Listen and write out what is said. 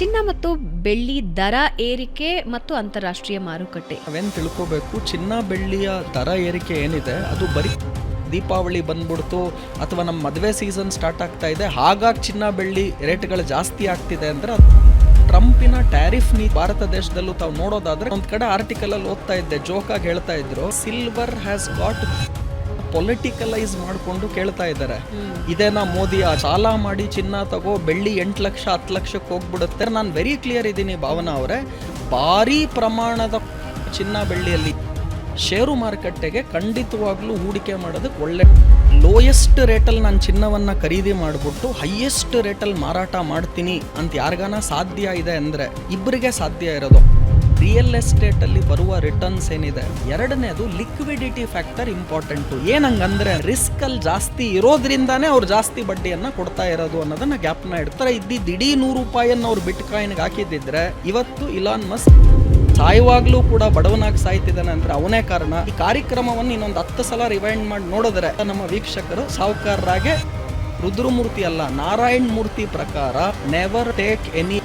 ಚಿನ್ನ ಮತ್ತು ಬೆಳ್ಳಿ ದರ ಏರಿಕೆ ಮತ್ತು ಅಂತಾರಾಷ್ಟ್ರೀಯ ಮಾರುಕಟ್ಟೆ. ನಾವೇನು ತಿಳ್ಕೋಬೇಕು? ಚಿನ್ನ, ಬೆಳ್ಳಿಯ ದರ ಏರಿಕೆ ಏನಿದೆ? ಅದು ಬರೀ ದೀಪಾವಳಿ ಬಂದ್ಬಿಡ್ತು ಅಥವಾ ನಮ್ಮ ಮದುವೆ ಸೀಸನ್ ಸ್ಟಾರ್ಟ್ ಆಗ್ತಾ ಇದೆ. ಹಾಗಾಗಿ ಚಿನ್ನ, ಬೆಳ್ಳಿ ರೇಟ್ಗಳು ಜಾಸ್ತಿ ಆಗ್ತಿದೆ ಅಂದ್ರೆ ಅದು ಟ್ರಂಪಿನ ಟ್ಯಾರಿಫ್ ನೀ ಭಾರತ ದೇಶದಲ್ಲೂ ತಾವು ನೋಡೋದಾದ್ರೆ ಒಂದ್ ಕಡೆ ಆರ್ಟಿಕಲ್ ಅಲ್ಲಿ ಓದ್ತಾ ಇದ್ದೆ ಜೋಕಾಗಿ ಹೇಳ್ತಾ ಇದ್ರು ಸಿಲ್ವರ್ ಹ್ಯಾಸ್ ಗಾಟ್ ಪೊಲಿಟಿಕಲೈಸ್ ಮಾಡಿಕೊಂಡು ಕೇಳ್ತಾ ಇದ್ದಾರೆ. ಇದೇನಾ ಮೋದಿ ಆ ಸಾಲ ಮಾಡಿ ಚಿನ್ನ ತಗೋ ಬೆಳ್ಳಿ ಎಂಟು ಲಕ್ಷ ಹತ್ತು ಲಕ್ಷಕ್ಕೆ ಹೋಗ್ಬಿಡುತ್ತೆ. ನಾನು ವೆರಿ ಕ್ಲಿಯರ್ ಇದ್ದೀನಿ ಭಾವನಾ ಅವರೇ. ಭಾರಿ ಪ್ರಮಾಣದ ಚಿನ್ನ ಬೆಳ್ಳಿಯಲ್ಲಿ ಷೇರು ಮಾರುಕಟ್ಟೆಗೆ ಖಂಡಿತವಾಗ್ಲೂ ಹೂಡಿಕೆ ಮಾಡೋದಕ್ಕೆ ಒಳ್ಳೆ ಲೋಯೆಸ್ಟ್ ರೇಟಲ್ಲಿ ನಾನು ಚಿನ್ನವನ್ನು ಖರೀದಿ ಮಾಡಿಬಿಟ್ಟು ಹೈಯೆಸ್ಟ್ ರೇಟಲ್ಲಿ ಮಾರಾಟ ಮಾಡ್ತೀನಿ ಅಂತ ಯಾರಿಗಾನ ಸಾಧ್ಯ ಇದೆ ಅಂದರೆ ಇಬ್ಬರಿಗೆ ಸಾಧ್ಯ ಇರೋದು. ರಿಯಲ್ ಎಸ್ಟೇಟ್ ಅಲ್ಲಿ ಬರುವ ರಿಟರ್ನ್ಸ್ ಏನಿದೆ? ಎರಡನೇದು ಲಿಕ್ವಿಡಿಟಿ ಫ್ಯಾಕ್ಟರ್ ಇಂಪಾರ್ಟೆಂಟು ಏನಂಗಂದ್ರೆ ರಿಸ್ಕ್ ಅಲ್ಲಿ ಜಾಸ್ತಿ ಇರೋದ್ರಿಂದಾನೇ ಅವ್ರು ಜಾಸ್ತಿ ಬಡ್ಡಿಯನ್ನ ಕೊಡ್ತಾ ಇರೋದು ಅನ್ನೋದನ್ನ ಗ್ಯಾಪ್ನ ಇಡ್ತಾರೆ ಇದ್ದಿದ್ದು ಇಡೀ ನೂರು ರೂಪಾಯಿಯನ್ನು ಅವ್ರು ಬಿಟ್ ಕಾಯಿನ್ಗೆ ಹಾಕಿದ್ದಿದ್ರೆ ಇವತ್ತು ಇಲಾನ್ ಮಸ್ಕ್ ಸಾಯುವಾಗ್ಲೂ ಕೂಡ ಬಡವನಾಗಿ ಸಾಯ್ತಿದ್ದಾನೆ ಅಂದ್ರೆ ಅವನೇ ಕಾರಣ. ಈ ಕಾರ್ಯಕ್ರಮವನ್ನು ಇನ್ನೊಂದು ಹತ್ತು ಸಲ ರಿವೈಂಡ್ ಮಾಡಿ ನೋಡಿದ್ರೆ ನಮ್ಮ ವೀಕ್ಷಕರು ಸಾಹುಕಾರರಾಗೆ ರುದ್ರಮೂರ್ತಿ ಅಲ್ಲ ನಾರಾಯಣ್ ಮೂರ್ತಿ ಪ್ರಕಾರ ನೆವರ್ ಟೇಕ್ ಎನಿ